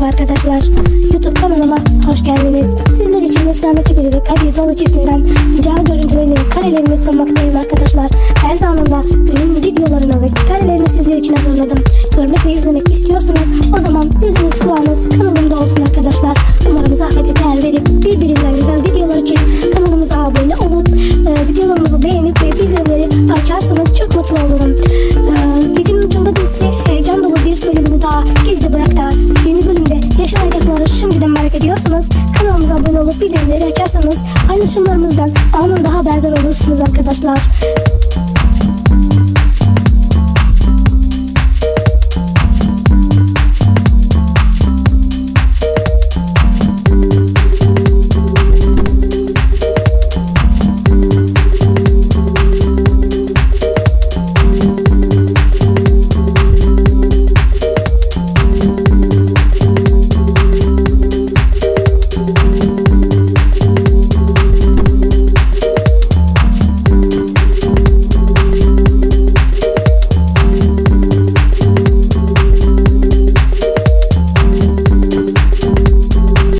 Merhaba arkadaşlar. YouTube kanalıma hoş geldiniz. Sizler için Esnafı Biri ve Kadir Dolu çiftinden güzel görüntülerini, karelerini sunmaktayım arkadaşlar. Her anında günün videolarını ve karelerini sizler için hazırladım. Görmek ve izlemek istiyorsanız ediyorsanız kanalımıza abone olup bildirimleri açarsanız paylaşımlarımızdan anında haberdar olursunuz arkadaşlar.